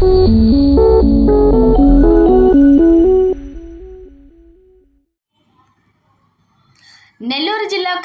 嗯。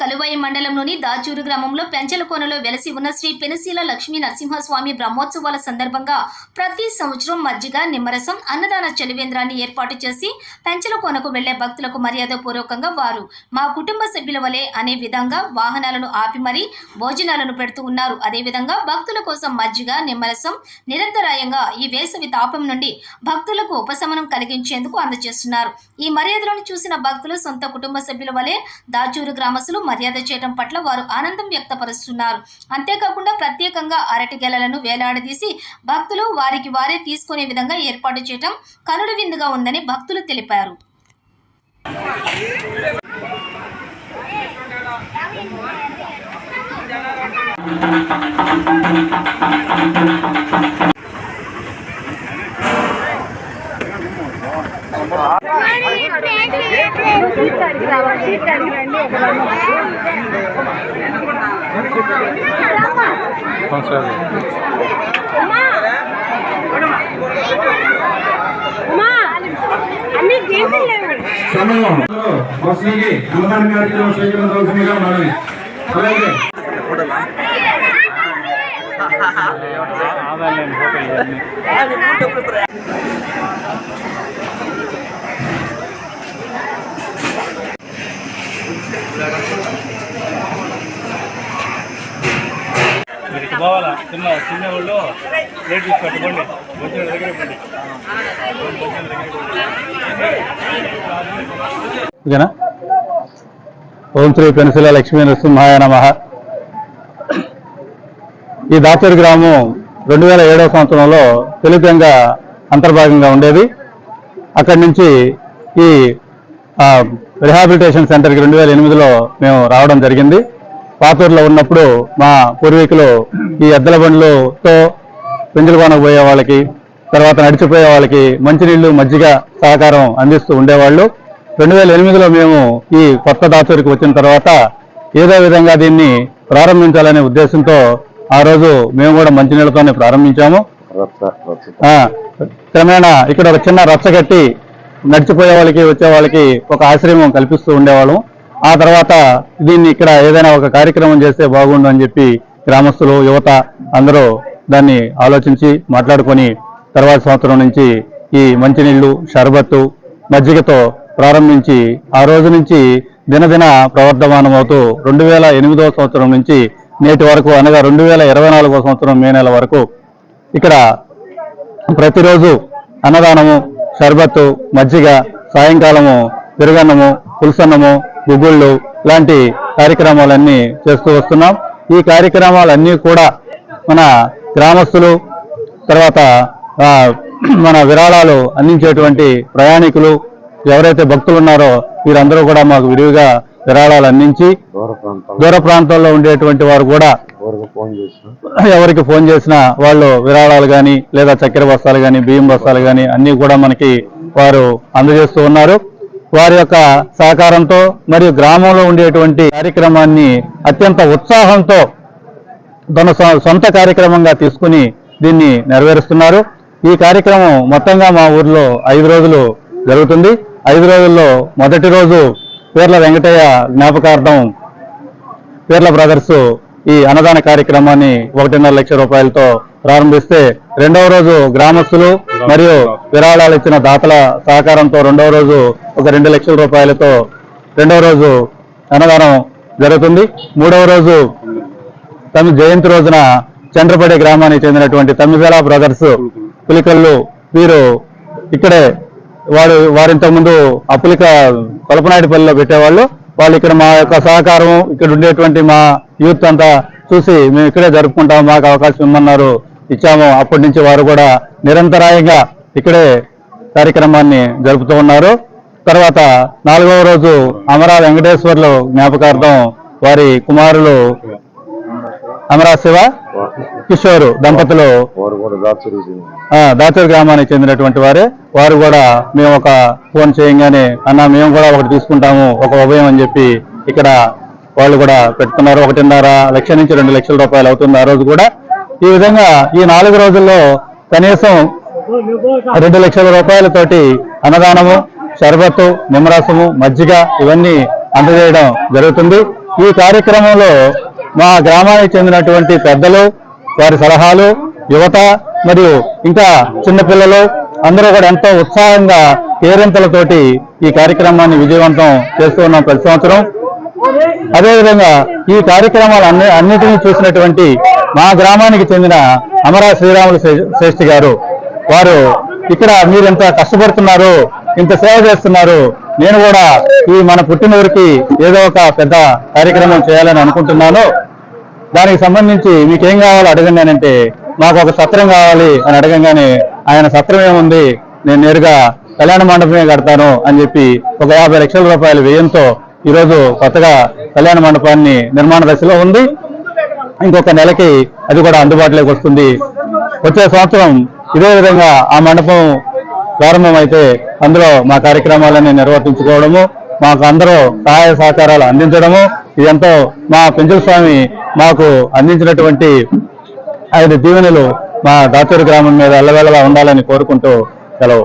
కలువాయి మండలంలోని దాచూరు గ్రామంలో పెంచలకోనలో వెలసి ఉన్న శ్రీ పెనుశీల లక్ష్మీ నరసింహస్వామి బ్రహ్మోత్సవాల సందర్భంగా ప్రతి సంవత్సరం మజ్జిగ నిమ్మరసం అన్నదాన చలివేంద్రాన్ని ఏర్పాటు చేసి పెంచలకోనకు వెళ్ళే భక్తులకు మర్యాదపూర్వకంగా వారు మా కుటుంబ సభ్యుల వలె అనే విధంగా వాహనాలను ఆపి మరీ భోజనాలను పెడుతూ ఉన్నారు. అదేవిధంగా భక్తుల కోసం మజ్జిగ నిమ్మరసం నిరంతరాయంగా ఈ వేసవి తాపం నుండి భక్తులకు ఉపశమనం కలిగించేందుకు అందజేస్తున్నారు. ఈ మర్యాదలను చూసిన భక్తులు సొంత కుటుంబ సభ్యుల వలె దాచూరు గ్రామస్తులు మర్యాద చేయడం పట్ల వారు ఆనందం వ్యక్తపరుస్తున్నారు. అంతేకాకుండా ప్రత్యేకంగా అరటి గెలలను వేలాడదీసి భక్తులు వారికి వారే తీసుకునే విధంగా ఏర్పాటు చేయడం కనుడు విందుగా ఉందని భక్తులు తెలిపారు. సమయం వస్తుంది అన్నదాన కార్యక్రమం స్వీకరించవలసిందిగా మనవి అలాగే వీరికి పోవాలా? చిన్న చిన్న వాళ్ళు రేట్ తీసి కట్టుకోండి వచ్చిన దగ్గర ఇవ్వండి ఓకేనా? ఓం శ్రీ పెన్సిల లక్ష్మీ నరసింహాయ నమ. ఈ దాచూరు గ్రామం రెండు వేల ఏడవ సంవత్సరంలో తెలుగుగా అంతర్భాగంగా ఉండేది. అక్కడి నుంచి ఈ రిహాబిలిటేషన్ సెంటర్కి రెండు వేల ఎనిమిదిలో మేము రావడం జరిగింది. పాతూరులో ఉన్నప్పుడు మా పూర్వీకులు ఈ ఎద్దల బండ్లతో పెంజలకోనకు పోయే వాళ్ళకి తర్వాత నడిచిపోయే వాళ్ళకి మంచినీళ్ళు మజ్జిగ సహకారం అందిస్తూ ఉండేవాళ్ళు. రెండు వేల ఎనిమిదిలో మేము ఈ కొత్త దాచూరికి వచ్చిన తర్వాత ఏదో విధంగా దీన్ని ప్రారంభించాలనే ఉద్దేశంతో ఆ రోజు మేము కూడా మంచినీళ్ళతోనే ప్రారంభించాము. క్రమేణా ఇక్కడ ఒక చిన్న రచ్చ కట్టి నడిచిపోయే వాళ్ళకి వచ్చే వాళ్ళకి ఒక ఆశ్రయం కల్పిస్తూ ఉండేవాళ్ళం. ఆ తర్వాత దీన్ని ఇక్కడ ఏదైనా ఒక కార్యక్రమం చేస్తే బాగుండు అని చెప్పి గ్రామస్తులు యువత అందరూ దాన్ని ఆలోచించి మాట్లాడుకొని తర్వాత సంవత్సరం నుంచి ఈ మంచినీళ్ళు షర్బత్తు మజ్జిగతో ప్రారంభించి ఆ రోజు నుంచి దినదిన ప్రవర్ధమానం అవుతూ రెండు వేల ఎనిమిదవ సంవత్సరం నుంచి నేటి వరకు అనగా రెండు వేల ఇరవై నాలుగవ సంవత్సరం మే నెల వరకు ఇక్కడ ప్రతిరోజు అన్నదానము షర్బత్తు మజ్జిగ సాయంకాలము పెరుగన్నము పులుసన్నము గుగ్గుళ్ళు లాంటి కార్యక్రమాలన్నీ చేస్తూ వస్తున్నాం. ఈ కార్యక్రమాలన్నీ కూడా మన గ్రామస్తులు తర్వాత మన విరాళాలు అందించేటువంటి ప్రయాణికులు ఎవరైతే భక్తులు ఉన్నారో వీరందరూ కూడా మాకు విరివిగా విరాళాలు అందించి దూర ప్రాంతాల్లో ఉండేటువంటి వారు కూడా ఎవరికి ఫోన్ చేసినా? వాళ్ళు విరాళాలు కానీ లేదా చక్కెర బస్తాలు కానీ బియ్యం బస్తాలు కానీ అన్ని కూడా మనకి వారు అందజేస్తూ ఉన్నారు. వారి యొక్క సహకారంతో మరియు గ్రామంలో ఉండేటువంటి కార్యక్రమాన్ని అత్యంత ఉత్సాహంతో తన సొ- సొంత కార్యక్రమంగా తీసుకుని దీన్ని నెరవేరుస్తున్నారు. ఈ కార్యక్రమం మొత్తంగా మా ఊర్లో ఐదు రోజులు జరుగుతుంది. ఐదు రోజుల్లో మొదటి రోజు పేర్ల వెంకటయ్య జ్ఞాపకార్థం పేర్ల బ్రదర్స్ ఈ అన్నదాన కార్యక్రమాన్ని ఒకటిన్నర లక్ష రూపాయలతో ప్రారంభిస్తే రెండవ రోజు గ్రామస్తులు మరియు విరాళాలు ఇచ్చిన దాతల సహకారంతో రెండవ రోజు ఒక రెండు లక్షల రూపాయలతో రెండవ రోజు అన్నదానం జరుగుతుంది. మూడవ రోజు తమ జయంతి రోజున చంద్రపడే గ్రామానికి చెందినటువంటి తమ్మివేల బ్రదర్స్ పులికల్లు వీరు ఇక్కడే వారు వారింతకు ముందు అప్పులిక కొలపనాయుడుపల్లిలో పెట్టేవాళ్ళు. వాళ్ళు ఇక్కడ మా యొక్క సహకారం ఇక్కడ ఉండేటువంటి మా యూత్ అంతా చూసి మేము ఇక్కడే జరుపుకుంటాం మాకు అవకాశం ఇమ్మన్నారు ఇచ్చాము. అప్పటి నుంచి వారు కూడా నిరంతరాయంగా ఇక్కడే కార్యక్రమాన్ని జరుపుతూ ఉన్నారు. తర్వాత నాలుగవ రోజు అమరా వెంకటేశ్వర్లు జ్ఞాపకార్థం వారి కుమారులు అమరా శివ కిషోర్ దంపతులు. దాచూరు గ్రామానికి చెందినటువంటి వారే. వారు కూడా మేము ఒక ఫోన్ చేయంగానే అన్న మేము కూడా ఒకటి తీసుకుంటాము ఒక ఉభయం అని చెప్పి ఇక్కడ వాళ్ళు కూడా పెట్టుకున్నారు. ఒకటిన్నర లక్ష నుంచి రెండు లక్షల రూపాయలు అవుతుంది ఆ రోజు కూడా. ఈ విధంగా ఈ నాలుగు రోజుల్లో కనీసం రెండు లక్షల రూపాయలతోటి అన్నదానము షర్బత్తు నిమ్మరసము మజ్జిగ ఇవన్నీ అందజేయడం జరుగుతుంది. ఈ కార్యక్రమంలో మా గ్రామానికి చెందినటువంటి పెద్దలు వారి సలహాలు యువత మరియు ఇంకా చిన్నపిల్లలు అందరూ కూడా ఎంతో ఉత్సాహంగా కేరింతలతోటి ఈ కార్యక్రమాన్ని విజయవంతం చేస్తూ ఉన్నాం ప్రతి సంవత్సరం. అదేవిధంగా ఈ కార్యక్రమాలు అన్ని అన్నిటినీ చూసినటువంటి మా గ్రామానికి చెందిన అమరా శ్రీరాములు శ్రేష్ఠి గారు వారు ఇక్కడ మీరు ఇంత కష్టపడుతున్నారు ఇంత సేవ చేస్తున్నారు నేను కూడా ఈ మన పుట్టినూరికి ఏదో ఒక పెద్ద కార్యక్రమం చేయాలని అనుకుంటున్నాను. దానికి సంబంధించి మీకేం కావాలో అడగండి అంటే మాకు ఒక సత్రం కావాలి అని అడగంగానే ఆయన సత్రం ఏముంది నేను నేరుగా కళ్యాణ మండపమే కడతాను అని చెప్పి ఒక యాభై లక్షల రూపాయల వ్యయంతో ఈరోజు కొత్తగా కళ్యాణ మండపాన్ని నిర్మాణ దశలో ఉంది. ఇంకొక నెలకి అది కూడా అందుబాటులోకి వస్తుంది. వచ్చే సంవత్సరం ఇదే విధంగా ఆ మండపం ప్రారంభమైతే అందులో మా కార్యక్రమాలని నిర్వర్తించుకోవడము మాకు అందరూ సహాయ సహకారాలు అందించడము ఇదంతా మా పెంచుల స్వామి మాకు అందించినటువంటి ఆయన దీవెనలు మా దాచూరు గ్రామం మీద అల్లవేళలా ఉండాలని కోరుకుంటూ సెలవు.